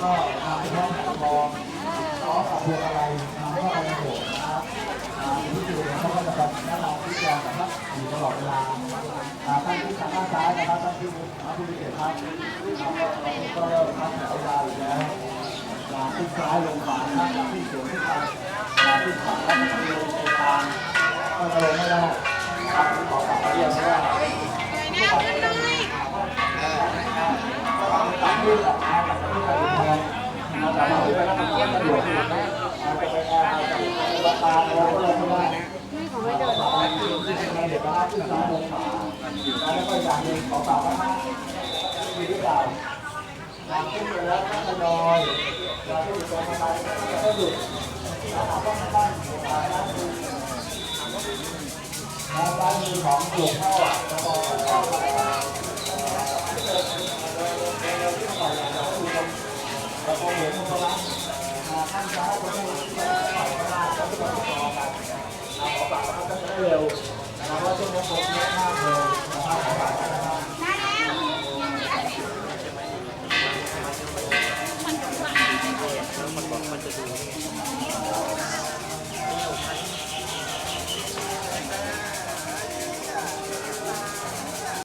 พวงอะไรนำเข้าไปในโบสถ์นะครับที่อยู่เนี่ยเขาก็จะแบบแนะนำที่จะนะครับอยู่ตลอดเวลาท่านที่ทางด้านซ้ายนะครับท่านที่ท่านที่เกียรติครับก็เริ่มทำแถวดาวอยู่แล้วอ่าขึ้นซ้ายลงขวานะครับจากที่สวนขึ้นไปอ่าขึ้นขวาแล้วก็ลงไปทางก็จะลงไม่ได้ครับขอกลับมาเรียนเพราะว่า ของไม่เดินในเด็กก็ขึ้นซ้ายลงขวาแล้วก็อย่างหนึ่งขอฝากว่ามีหรือเปล่าขึ้นไปแล้วก็ทยอยเรา เร็วนะครับว่าช่วงนี้คนเยอะมากเลยนะครับขนะครับมันจะดู